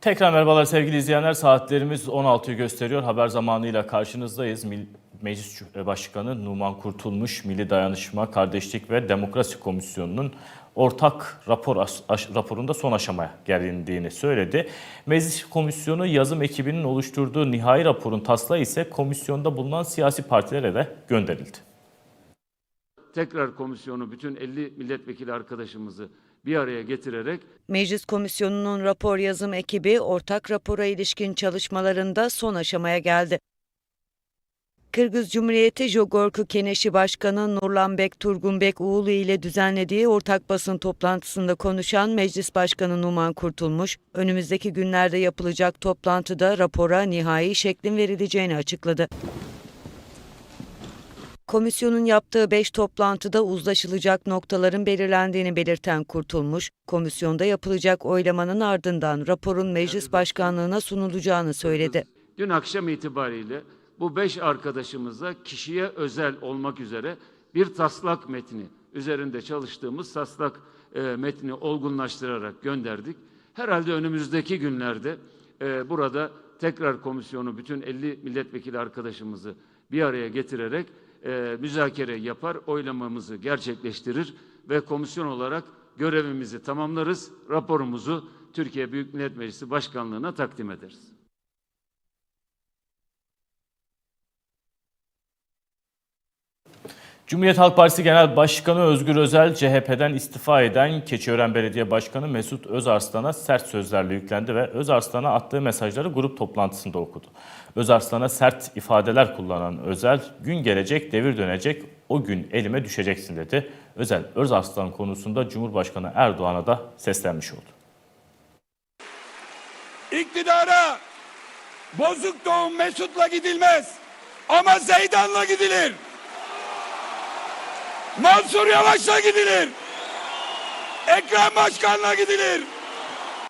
Tekrar merhabalar sevgili izleyenler. Saatlerimiz 16'yı gösteriyor. Haber zamanıyla karşınızdayız. Meclis Başkanı Numan Kurtulmuş, Milli Dayanışma, Kardeşlik ve Demokrasi Komisyonu'nun ortak rapor raporunda son aşamaya gelindiğini söyledi. Meclis Komisyonu yazım ekibinin oluşturduğu nihai raporun taslağı ise komisyonda bulunan siyasi partilere de gönderildi. tekrar komisyonu bütün 50 milletvekili arkadaşımızı bir araya getirerek Meclis Komisyonu'nun rapor yazım ekibi ortak rapora ilişkin çalışmalarında son aşamaya geldi. Kırgız Cumhuriyeti Jogorku Keneşi Başkanı Nurlanbek Turgunbek Uğulu ile düzenlediği ortak basın toplantısında konuşan Meclis Başkanı Numan Kurtulmuş, önümüzdeki günlerde yapılacak toplantıda rapora nihai şeklin verileceğini açıkladı. Komisyonun yaptığı 5 toplantıda uzlaşılacak noktaların belirlendiğini belirten Kurtulmuş, komisyonda yapılacak oylamanın ardından raporun meclis başkanlığına sunulacağını söyledi. dün akşam itibariyle bu beş arkadaşımıza kişiye özel olmak üzere bir taslak metni üzerinde çalıştığımız taslak e, metni olgunlaştırarak gönderdik. Herhalde önümüzdeki günlerde e, burada tekrar komisyonu bütün 50 milletvekili arkadaşımızı bir araya getirerek e, müzakere yapar, oylamamızı gerçekleştirir ve komisyon olarak görevimizi tamamlarız. Raporumuzu Türkiye Büyük Millet Meclisi Başkanlığı'na takdim ederiz. Cumhuriyet Halk Partisi Genel Başkanı Özgür Özel, CHP'den istifa eden Keçiören Belediye Başkanı Mesut Özarslan'a sert sözlerle yüklendi ve Özarslan'a attığı mesajları grup toplantısında okudu. Özarslan'a sert ifadeler kullanan Özel, gün gelecek, devir dönecek, o gün elime düşeceksin dedi. Özel, Özarslan konusunda Cumhurbaşkanı Erdoğan'a da seslenmiş oldu. İktidara bozuk doğum Mesut'la gidilmez. Ama Zeydan'la gidilir. Mansur Yavaş'la gidilir. Ekrem Başkan'la gidilir.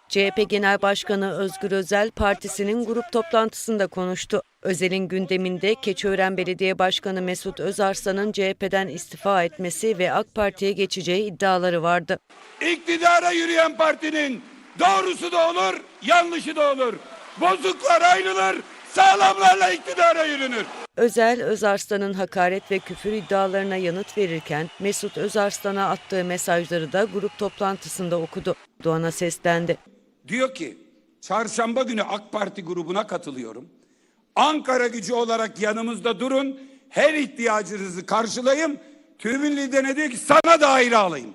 CHP Genel Başkanı Özgür Özel partisinin grup toplantısında konuştu. Özel'in gündeminde Keçiören Belediye Başkanı Mesut Özarslan'ın CHP'den istifa etmesi ve AK Parti'ye geçeceği iddiaları vardı. İktidara yürüyen partinin doğrusu da olur, yanlışı da olur. Bozuklar ayrılır, sağlamlarla iktidara yürünür. Özel, Özarslan'ın hakaret ve küfür iddialarına yanıt verirken Mesut Özarslan'a attığı mesajları da grup toplantısında okudu. Doğan'a seslendi. Diyor ki çarşamba günü AK Parti grubuna katılıyorum. Ankara gücü olarak yanımızda durun. Her ihtiyacınızı karşılayayım. Tribün liderine diyor ki sana daire alayım.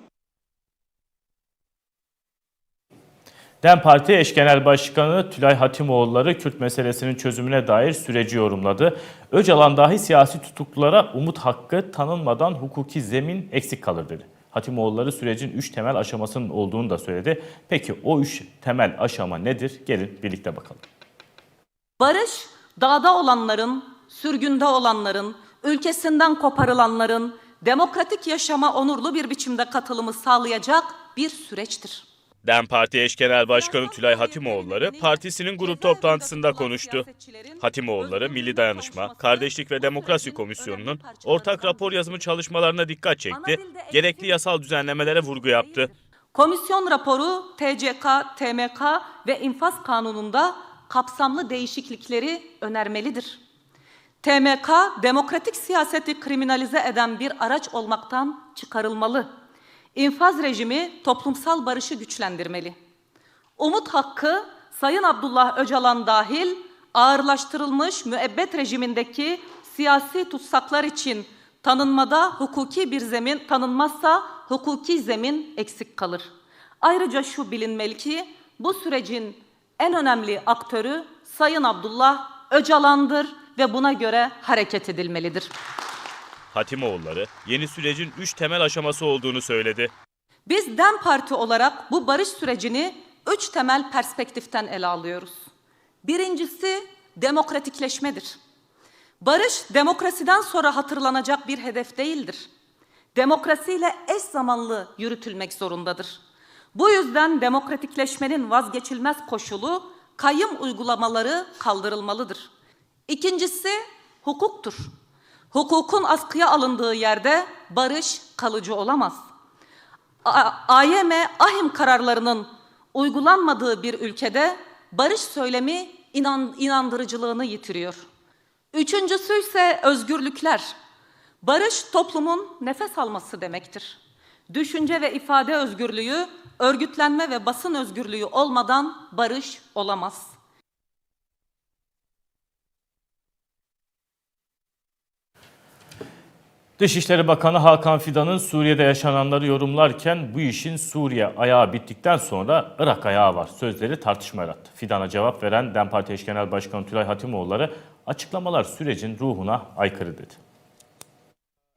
DEM Parti eş genel başkanı Tülay Hatimoğulları Kürt meselesinin çözümüne dair süreci yorumladı. Öcalan dahi siyasi tutuklulara umut hakkı tanınmadan hukuki zemin eksik kalır dedi. Hatimoğulları sürecin 3 temel aşamasının olduğunu da söyledi. Peki o 3 temel aşama nedir? Gelin birlikte bakalım. Barış, dağda olanların, sürgünde olanların, ülkesinden koparılanların demokratik yaşama onurlu bir biçimde katılımı sağlayacak bir süreçtir. DEM Parti eş genel başkanı Tülay Hatimoğulları partisinin grup toplantısında konuştu. Hatimoğulları Milli Dayanışma, Kardeşlik ve Demokrasi Komisyonu'nun ortak rapor yazımı çalışmalarına dikkat çekti, gerekli yasal düzenlemelere vurgu yaptı. Komisyon raporu TCK, TMK ve infaz kanununda kapsamlı değişiklikleri önermelidir. TMK, demokratik siyaseti kriminalize eden bir araç olmaktan çıkarılmalı. İnfaz rejimi toplumsal barışı güçlendirmeli. Umut hakkı Sayın Abdullah Öcalan dahil ağırlaştırılmış müebbet rejimindeki siyasi tutsaklar için tanınmada hukuki bir zemin tanınmazsa hukuki zemin eksik kalır. Ayrıca şu bilinmeli ki bu sürecin en önemli aktörü Sayın Abdullah Öcalan'dır ve buna göre hareket edilmelidir. Hatimoğulları yeni sürecin 3 temel aşaması olduğunu söyledi. Biz DEM Parti olarak bu barış sürecini üç temel perspektiften ele alıyoruz. Birincisi demokratikleşmedir. Barış demokrasiden sonra hatırlanacak bir hedef değildir. Demokrasiyle eş zamanlı yürütülmek zorundadır. Bu yüzden demokratikleşmenin vazgeçilmez koşulu kayyım uygulamaları kaldırılmalıdır. İkincisi hukuktur. Hukukun askıya alındığı yerde barış kalıcı olamaz. A- AYM, AHİM kararlarının uygulanmadığı bir ülkede barış söylemi inan, inandırıcılığını yitiriyor. Üçüncüsü ise özgürlükler. Barış toplumun nefes alması demektir. Düşünce ve ifade özgürlüğü, örgütlenme ve basın özgürlüğü olmadan barış olamaz. Dışişleri Bakanı Hakan Fidan'ın Suriye'de yaşananları yorumlarken bu işin Suriye ayağı bittikten sonra Irak ayağı var sözleri tartışma yarattı. Fidan'a cevap veren DEM Parti Eş Genel Başkanı Tülay Hatimoğulları açıklamalar sürecin ruhuna aykırı dedi.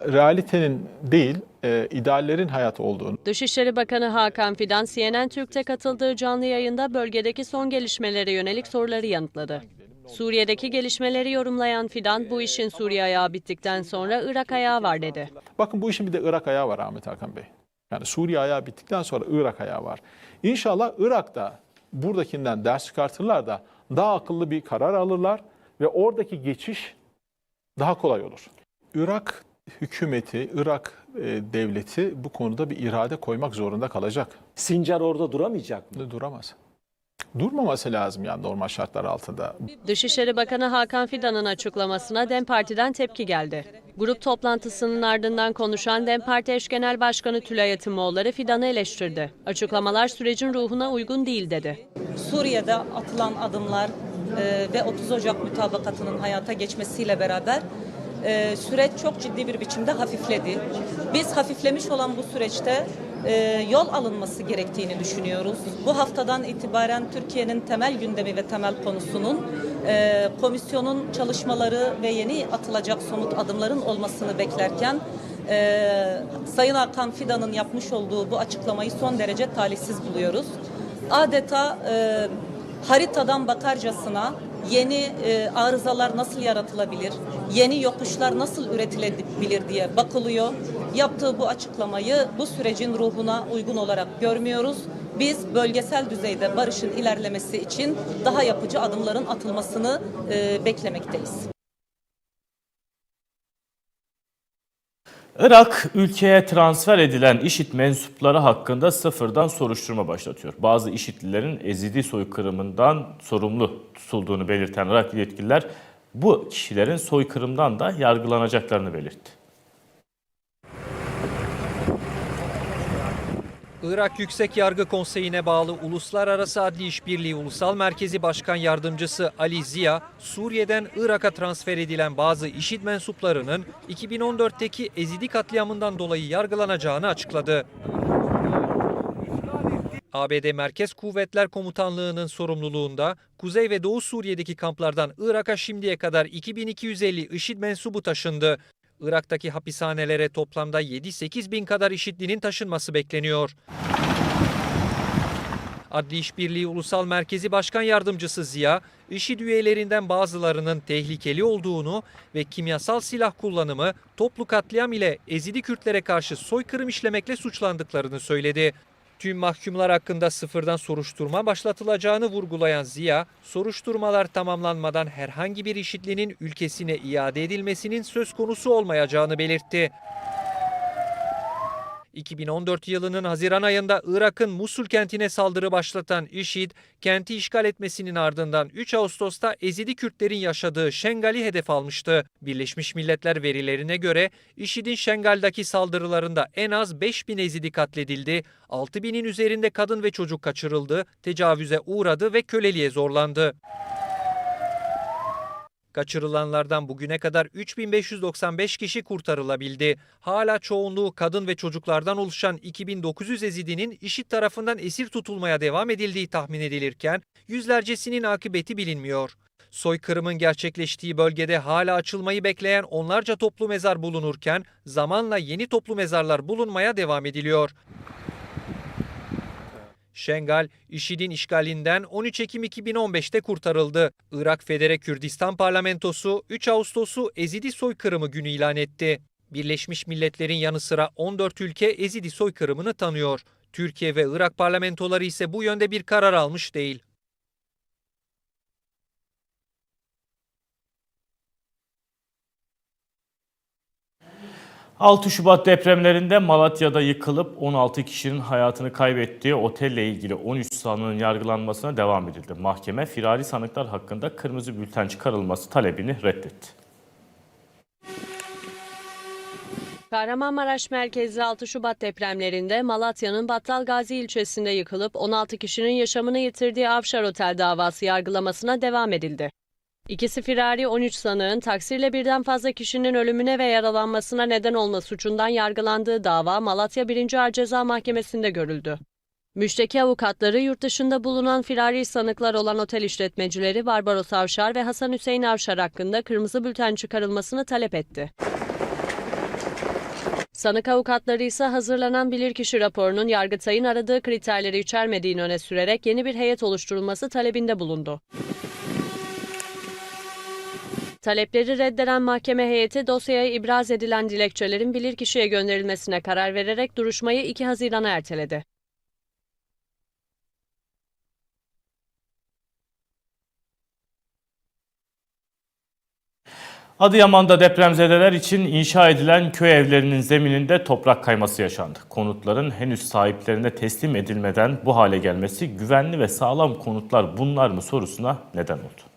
realitenin değil, e, ideallerin hayat olduğunu, Dışişleri Bakanı Hakan Fidan, CNN Türk'te katıldığı canlı yayında bölgedeki son gelişmelere yönelik soruları yanıtladı. Suriye'deki gelişmeleri yorumlayan Fidan, bu işin Suriye ayağı bittikten sonra Irak ayağı var dedi. Bakın bu işin bir de Irak ayağı var Ahmet Hakan Bey. Yani Suriye ayağı bittikten sonra Irak ayağı var. İnşallah Irak'ta buradakinden ders çıkartırlar da daha akıllı bir karar alırlar ve oradaki geçiş daha kolay olur. Irak hükümeti, Irak e, devleti bu konuda bir irade koymak zorunda kalacak. Sincar orada duramayacak mı? Duramaz. Durmaması lazım yani normal şartlar altında. Dışişleri Bakanı Hakan Fidan'ın açıklamasına DEM Parti'den tepki geldi. Grup toplantısının ardından konuşan DEM Parti Eş Genel Başkanı Tülay Atimoğulları Fidan'ı eleştirdi. Açıklamalar sürecin ruhuna uygun değil dedi. Suriye'de atılan adımlar e, ve 30 Ocak mutabakatının hayata geçmesiyle beraber e, süreç çok ciddi bir biçimde hafifledi. Biz hafiflemiş olan bu süreçte e, yol alınması gerektiğini düşünüyoruz. Bu haftadan itibaren Türkiye'nin temel gündemi ve temel konusunun e, komisyonun çalışmaları ve yeni atılacak somut adımların olmasını beklerken e, Sayın Hakan Fidan'ın yapmış olduğu bu açıklamayı son derece talihsiz buluyoruz. Adeta e, haritadan bakarcasına yeni e, arızalar nasıl yaratılabilir, yeni yokuşlar nasıl üretilebilir diye bakılıyor. Yaptığı bu açıklamayı bu sürecin ruhuna uygun olarak görmüyoruz. Biz bölgesel düzeyde barışın ilerlemesi için daha yapıcı adımların atılmasını e, beklemekteyiz. Irak ülkeye transfer edilen IŞİD mensupları hakkında sıfırdan soruşturma başlatıyor. Bazı IŞİD'lilerin Ezidi soykırımından sorumlu tutulduğunu belirten Iraklı yetkililer bu kişilerin soykırımdan da yargılanacaklarını belirtti. Irak Yüksek Yargı Konseyi'ne bağlı Uluslararası Adli İşbirliği Ulusal Merkezi Başkan Yardımcısı Ali Ziya, Suriye'den Irak'a transfer edilen bazı IŞİD mensuplarının 2014'teki Ezidi katliamından dolayı yargılanacağını açıkladı. ABD Merkez Kuvvetler Komutanlığı'nın sorumluluğunda Kuzey ve Doğu Suriye'deki kamplardan Irak'a şimdiye kadar 2250 IŞİD mensubu taşındı. Irak'taki hapishanelere toplamda 7-8 bin kadar IŞİD'linin taşınması bekleniyor. Adli İşbirliği Ulusal Merkezi Başkan Yardımcısı Ziya, IŞİD üyelerinden bazılarının tehlikeli olduğunu ve kimyasal silah kullanımı, toplu katliam ile Ezidi Kürtlere karşı soykırım işlemekle suçlandıklarını söyledi. Tüm mahkumlar hakkında sıfırdan soruşturma başlatılacağını vurgulayan Ziya, soruşturmalar tamamlanmadan herhangi bir IŞİD'linin ülkesine iade edilmesinin söz konusu olmayacağını belirtti. 2014 yılının Haziran ayında Irak'ın Musul kentine saldırı başlatan IŞİD, kenti işgal etmesinin ardından 3 Ağustos'ta Ezidi Kürtlerin yaşadığı Şengal'i hedef almıştı. Birleşmiş Milletler verilerine göre IŞİD'in Şengal'daki saldırılarında en az 5000 Ezidi katledildi, 6000'in üzerinde kadın ve çocuk kaçırıldı, tecavüze uğradı ve köleliğe zorlandı. Kaçırılanlardan bugüne kadar 3595 kişi kurtarılabildi. Hala çoğunluğu kadın ve çocuklardan oluşan 2900 Ezidi'nin IŞİD tarafından esir tutulmaya devam edildiği tahmin edilirken yüzlercesinin akıbeti bilinmiyor. Soykırımın gerçekleştiği bölgede hala açılmayı bekleyen onlarca toplu mezar bulunurken zamanla yeni toplu mezarlar bulunmaya devam ediliyor. Şengal, IŞİD'in işgalinden 13 Ekim 2015'te kurtarıldı. Irak Federe Kürdistan Parlamentosu 3 Ağustos'u Ezidi soykırımı günü ilan etti. Birleşmiş Milletler'in yanı sıra 14 ülke Ezidi soykırımını tanıyor. Türkiye ve Irak parlamentoları ise bu yönde bir karar almış değil. 6 Şubat depremlerinde Malatya'da yıkılıp 16 kişinin hayatını kaybettiği otelle ilgili 13 sanığın yargılanmasına devam edildi. Mahkeme firari sanıklar hakkında kırmızı bülten çıkarılması talebini reddetti. Kahramanmaraş merkezli 6 Şubat depremlerinde Malatya'nın Battalgazi ilçesinde yıkılıp 16 kişinin yaşamını yitirdiği Avşar Otel davası yargılamasına devam edildi. İkisi firari 13 sanığın taksirle birden fazla kişinin ölümüne ve yaralanmasına neden olma suçundan yargılandığı dava Malatya 1. Ağır Ceza Mahkemesi'nde görüldü. Müşteki avukatları yurt dışında bulunan firari sanıklar olan otel işletmecileri Barbaros Avşar ve Hasan Hüseyin Avşar hakkında kırmızı bülten çıkarılmasını talep etti. Sanık avukatları ise hazırlanan bilirkişi raporunun Yargıtay'ın aradığı kriterleri içermediğini öne sürerek yeni bir heyet oluşturulması talebinde bulundu. Talepleri reddeden mahkeme heyeti dosyaya ibraz edilen dilekçelerin bilirkişiye gönderilmesine karar vererek duruşmayı 2 Haziran'a erteledi. Adıyaman'da depremzedeler için inşa edilen köy evlerinin zemininde toprak kayması yaşandı. Konutların henüz sahiplerine teslim edilmeden bu hale gelmesi güvenli ve sağlam konutlar bunlar mı sorusuna neden oldu.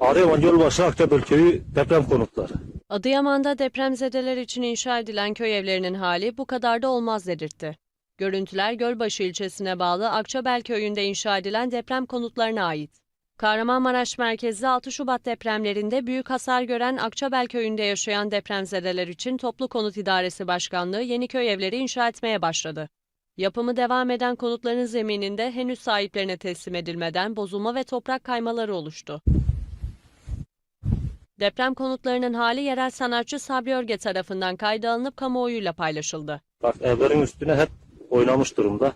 Adıyaman Gölbaşı Akçabel Köyü deprem konutları. Adıyaman'da depremzedeler için inşa edilen köy evlerinin hali bu kadar da olmaz dedirtti. Görüntüler Gölbaşı ilçesine bağlı Akçabel köyünde inşa edilen deprem konutlarına ait. Kahramanmaraş merkezli 6 Şubat depremlerinde büyük hasar gören Akçabel köyünde yaşayan depremzedeler için Toplu Konut İdaresi Başkanlığı yeni köy evleri inşa etmeye başladı. Yapımı devam eden konutların zemininde henüz sahiplerine teslim edilmeden bozulma ve toprak kaymaları oluştu. Deprem konutlarının hali yerel sanatçı Sabri Örge tarafından kayda alınıp kamuoyuyla paylaşıldı. Bak evlerin üstüne hep oynamış durumda.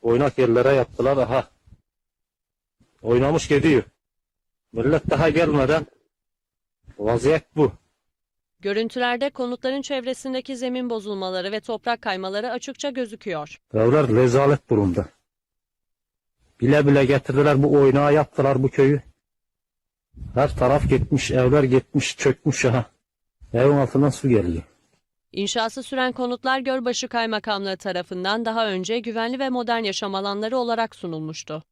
Oynak yerlere yaptılar aha. Oynamış gidiyor. Millet daha gelmeden vaziyet bu. Görüntülerde konutların çevresindeki zemin bozulmaları ve toprak kaymaları açıkça gözüküyor. Evler rezalet durumda. Bile bile getirdiler bu oynağı yaptılar bu köyü. Her taraf gitmiş, evler gitmiş, çökmüş aha. Evin altından su geliyor. İnşası süren konutlar Gölbaşı Kaymakamlığı tarafından daha önce güvenli ve modern yaşam alanları olarak sunulmuştu.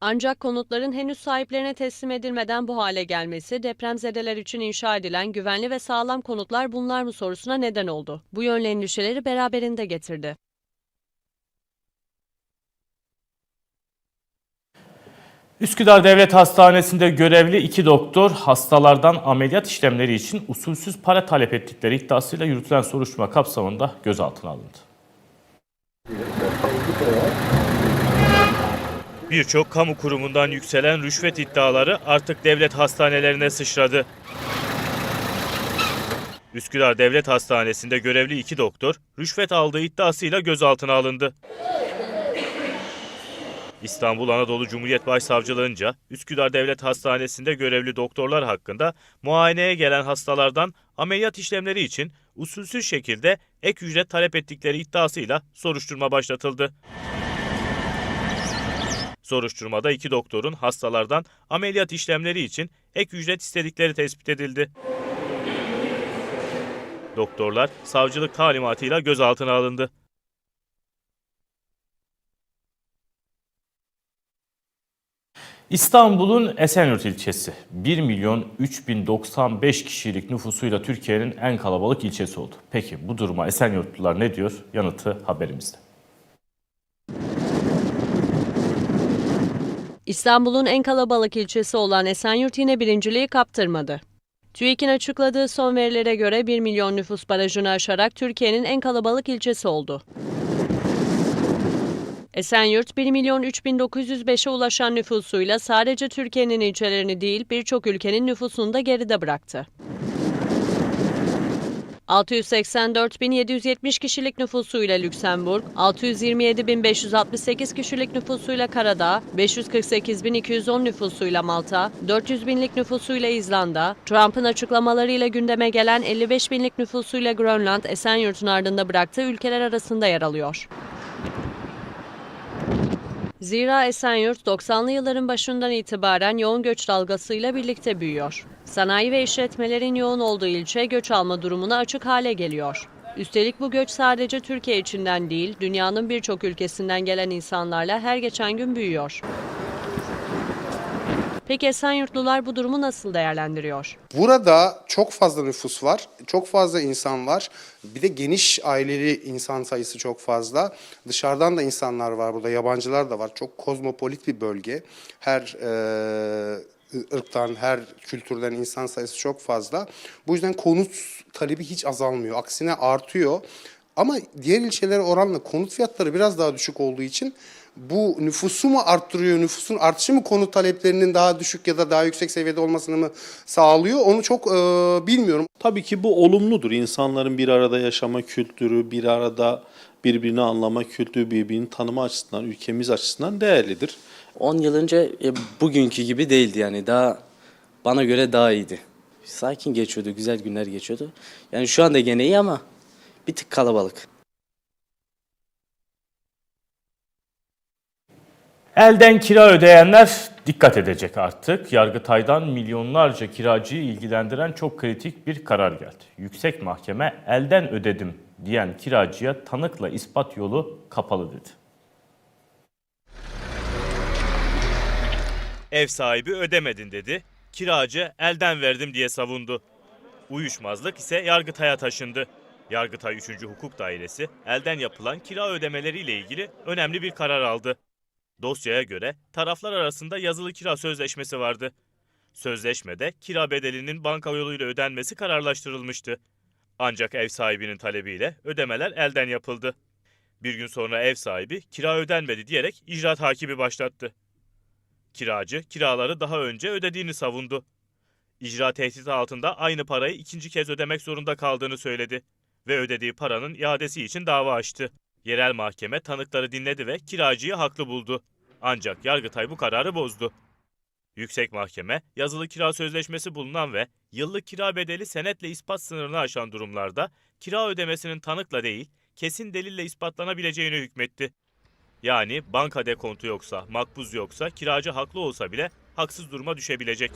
Ancak konutların henüz sahiplerine teslim edilmeden bu hale gelmesi depremzedeler için inşa edilen güvenli ve sağlam konutlar bunlar mı sorusuna neden oldu. Bu yönlü endişeleri beraberinde getirdi. Üsküdar Devlet Hastanesi'nde görevli iki doktor hastalardan ameliyat işlemleri için usulsüz para talep ettikleri iddiasıyla yürütülen soruşturma kapsamında gözaltına alındı. Birçok kamu kurumundan yükselen rüşvet iddiaları artık devlet hastanelerine sıçradı. Üsküdar Devlet Hastanesi'nde görevli iki doktor rüşvet aldığı iddiasıyla gözaltına alındı. İstanbul Anadolu Cumhuriyet Başsavcılığınca Üsküdar Devlet Hastanesi'nde görevli doktorlar hakkında muayeneye gelen hastalardan ameliyat işlemleri için usulsüz şekilde ek ücret talep ettikleri iddiasıyla soruşturma başlatıldı. Soruşturmada iki doktorun hastalardan ameliyat işlemleri için ek ücret istedikleri tespit edildi. Doktorlar savcılık talimatıyla gözaltına alındı. İstanbul'un Esenyurt ilçesi 1 milyon 3095 kişilik nüfusuyla Türkiye'nin en kalabalık ilçesi oldu. Peki bu duruma Esenyurtlular ne diyor? Yanıtı haberimizde. İstanbul'un en kalabalık ilçesi olan Esenyurt yine birinciliği kaptırmadı. TÜİK'in açıkladığı son verilere göre 1 milyon nüfus barajını aşarak Türkiye'nin en kalabalık ilçesi oldu. Esenyurt 1 milyon 3905'e ulaşan nüfusuyla sadece Türkiye'nin ilçelerini değil birçok ülkenin nüfusunu da geride bıraktı. 684.770 kişilik nüfusuyla Lüksemburg, 627.568 kişilik nüfusuyla Karadağ, 548.210 nüfusuyla Malta, 400 binlik nüfusuyla İzlanda, Trump'ın açıklamalarıyla gündeme gelen 55 binlik nüfusuyla Grönland, Esenyurt'un ardında bıraktığı ülkeler arasında yer alıyor. Zira Esenyurt 90'lı yılların başından itibaren yoğun göç dalgasıyla birlikte büyüyor. Sanayi ve işletmelerin yoğun olduğu ilçe göç alma durumuna açık hale geliyor. Üstelik bu göç sadece Türkiye içinden değil, dünyanın birçok ülkesinden gelen insanlarla her geçen gün büyüyor. Peki Esenyurtlular bu durumu nasıl değerlendiriyor? Burada çok fazla nüfus var, çok fazla insan var. Bir de geniş aileli insan sayısı çok fazla. Dışarıdan da insanlar var burada, yabancılar da var. Çok kozmopolit bir bölge. Her e, ırktan, her kültürden insan sayısı çok fazla. Bu yüzden konut talebi hiç azalmıyor. Aksine artıyor. Ama diğer ilçelere oranla konut fiyatları biraz daha düşük olduğu için bu nüfusu mu arttırıyor, nüfusun artışı mı konut taleplerinin daha düşük ya da daha yüksek seviyede olmasını mı sağlıyor onu çok e, bilmiyorum. Tabii ki bu olumludur. İnsanların bir arada yaşama kültürü, bir arada birbirini anlama kültürü, birbirini tanıma açısından, ülkemiz açısından değerlidir. 10 yıl önce e, bugünkü gibi değildi yani daha bana göre daha iyiydi. Sakin geçiyordu, güzel günler geçiyordu. Yani şu anda gene iyi ama bir tık kalabalık. Elden kira ödeyenler dikkat edecek artık. Yargıtay'dan milyonlarca kiracıyı ilgilendiren çok kritik bir karar geldi. Yüksek Mahkeme elden ödedim diyen kiracıya tanıkla ispat yolu kapalı dedi. Ev sahibi ödemedin dedi. Kiracı elden verdim diye savundu. Uyuşmazlık ise Yargıtay'a taşındı. Yargıtay 3. Hukuk Dairesi elden yapılan kira ödemeleriyle ilgili önemli bir karar aldı. Dosyaya göre taraflar arasında yazılı kira sözleşmesi vardı. Sözleşmede kira bedelinin banka yoluyla ödenmesi kararlaştırılmıştı. Ancak ev sahibinin talebiyle ödemeler elden yapıldı. Bir gün sonra ev sahibi kira ödenmedi diyerek icraat hakimi başlattı. Kiracı kiraları daha önce ödediğini savundu. İcra tehdidi altında aynı parayı ikinci kez ödemek zorunda kaldığını söyledi ve ödediği paranın iadesi için dava açtı. Yerel mahkeme tanıkları dinledi ve kiracıyı haklı buldu. Ancak Yargıtay bu kararı bozdu. Yüksek Mahkeme, yazılı kira sözleşmesi bulunan ve yıllık kira bedeli senetle ispat sınırını aşan durumlarda kira ödemesinin tanıkla değil, kesin delille ispatlanabileceğine hükmetti. Yani banka dekontu yoksa, makbuz yoksa, kiracı haklı olsa bile haksız duruma düşebilecek.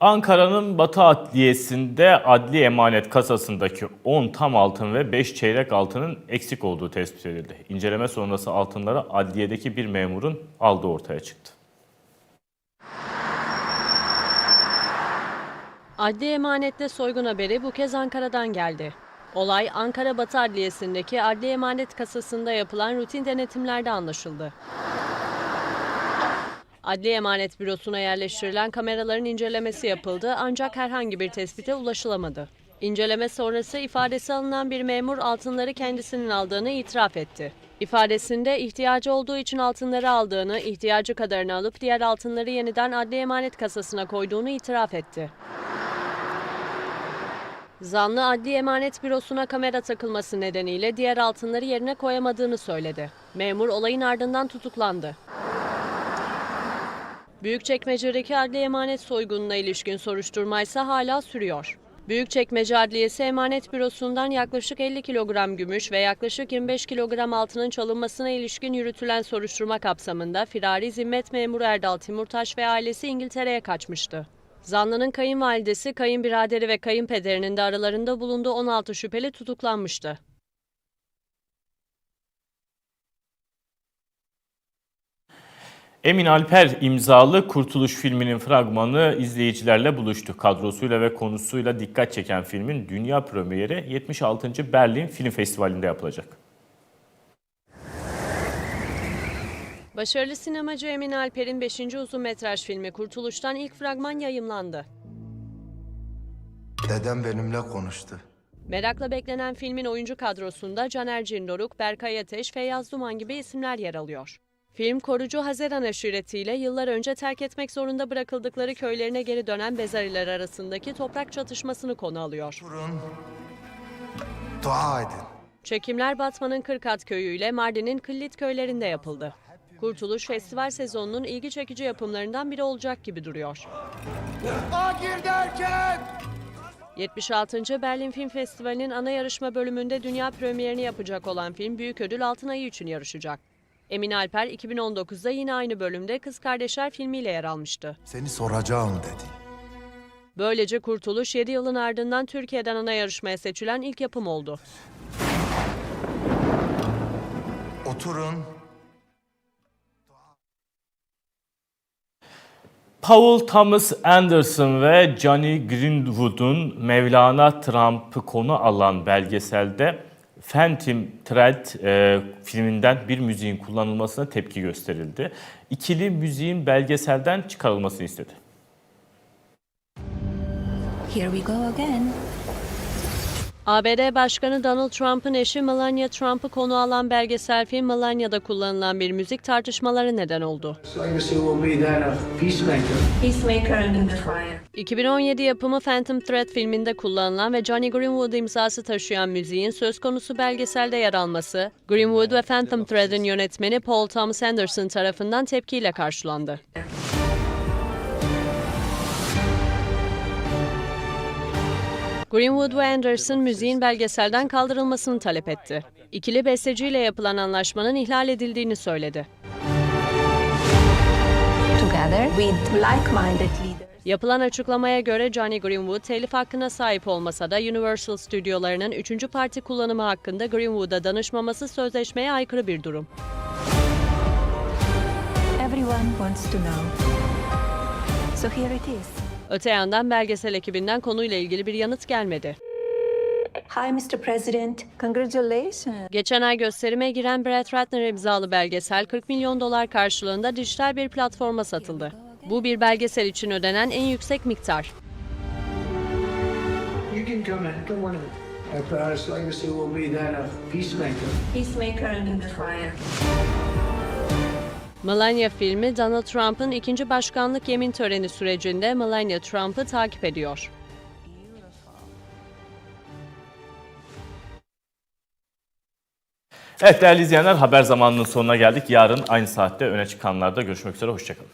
Ankara'nın Batı Adliyesi'nde adli emanet kasasındaki 10 tam altın ve 5 çeyrek altının eksik olduğu tespit edildi. İnceleme sonrası altınları adliyedeki bir memurun aldığı ortaya çıktı. Adli emanette soygun haberi bu kez Ankara'dan geldi. Olay Ankara Batı Adliyesi'ndeki adli emanet kasasında yapılan rutin denetimlerde anlaşıldı. Adli Emanet Bürosu'na yerleştirilen kameraların incelemesi yapıldı ancak herhangi bir tespite ulaşılamadı. İnceleme sonrası ifadesi alınan bir memur altınları kendisinin aldığını itiraf etti. İfadesinde ihtiyacı olduğu için altınları aldığını, ihtiyacı kadarını alıp diğer altınları yeniden adli emanet kasasına koyduğunu itiraf etti. Zanlı Adli Emanet Bürosu'na kamera takılması nedeniyle diğer altınları yerine koyamadığını söyledi. Memur olayın ardından tutuklandı. Büyükçekmece'deki adli emanet soygununa ilişkin soruşturma ise hala sürüyor. Büyükçekmece Adliyesi Emanet Bürosu'ndan yaklaşık 50 kilogram gümüş ve yaklaşık 25 kilogram altının çalınmasına ilişkin yürütülen soruşturma kapsamında firari zimmet memuru Erdal Timurtaş ve ailesi İngiltere'ye kaçmıştı. Zanlının kayınvalidesi, kayınbiraderi ve kayınpederinin de aralarında bulunduğu 16 şüpheli tutuklanmıştı. Emin Alper imzalı Kurtuluş filminin fragmanı izleyicilerle buluştu. Kadrosuyla ve konusuyla dikkat çeken filmin dünya premieri 76. Berlin Film Festivali'nde yapılacak. Başarılı sinemacı Emin Alper'in 5. uzun metraj filmi Kurtuluş'tan ilk fragman yayımlandı. Dedem benimle konuştu. Merakla beklenen filmin oyuncu kadrosunda Caner Cindoruk, Berkay Ateş, Feyyaz Duman gibi isimler yer alıyor. Film korucu Hazeran aşiretiyle yıllar önce terk etmek zorunda bırakıldıkları köylerine geri dönen Bezariler arasındaki toprak çatışmasını konu alıyor. Durun. Dua edin. Çekimler Batman'ın Kırkat köyü ile Mardin'in Kıllit köylerinde yapıldı. Kurtuluş festival sezonunun ilgi çekici yapımlarından biri olacak gibi duruyor. Agir derken! 76. Berlin Film Festivali'nin ana yarışma bölümünde dünya premierini yapacak olan film Büyük Ödül Altın Ayı için yarışacak. Emin Alper 2019'da yine aynı bölümde Kız Kardeşler filmiyle yer almıştı. Seni soracağım dedi. Böylece Kurtuluş 7 yılın ardından Türkiye'den ana yarışmaya seçilen ilk yapım oldu. Oturun. Paul Thomas Anderson ve Johnny Greenwood'un Mevlana Trump'ı konu alan belgeselde Phantom Thread e, filminden bir müziğin kullanılmasına tepki gösterildi. İkili müziğin belgeselden çıkarılmasını istedi. Here we go again. ABD Başkanı Donald Trump'ın eşi Melania Trump'ı konu alan belgesel film Melania'da kullanılan bir müzik tartışmaları neden oldu. Peacemaker and the fire. 2017 yapımı Phantom Thread filminde kullanılan ve Johnny Greenwood imzası taşıyan müziğin söz konusu belgeselde yer alması, Greenwood ve Phantom Thread'in yönetmeni Paul Thomas Anderson tarafından tepkiyle karşılandı. Greenwood ve Anderson müziğin belgeselden kaldırılmasını talep etti. İkili besteciyle yapılan anlaşmanın ihlal edildiğini söyledi. Yapılan açıklamaya göre Johnny Greenwood telif hakkına sahip olmasa da Universal stüdyolarının üçüncü parti kullanımı hakkında Greenwood'a danışmaması sözleşmeye aykırı bir durum. Everyone wants to know. So here it is. Öte yandan belgesel ekibinden konuyla ilgili bir yanıt gelmedi. Hi Mr. President. Congratulations. Geçen ay gösterime giren Brett Ratner imzalı belgesel 40 milyon dolar karşılığında dijital bir platforma satıldı. Bu bir belgesel için ödenen en yüksek miktar. You can come in. Come on in. Our Paris legacy will be that of peacemaker. Peacemaker and the fire. Melania filmi Donald Trump'ın ikinci başkanlık yemin töreni sürecinde Melania Trump'ı takip ediyor. Evet değerli izleyenler haber zamanının sonuna geldik. Yarın aynı saatte öne çıkanlarda görüşmek üzere. Hoşçakalın.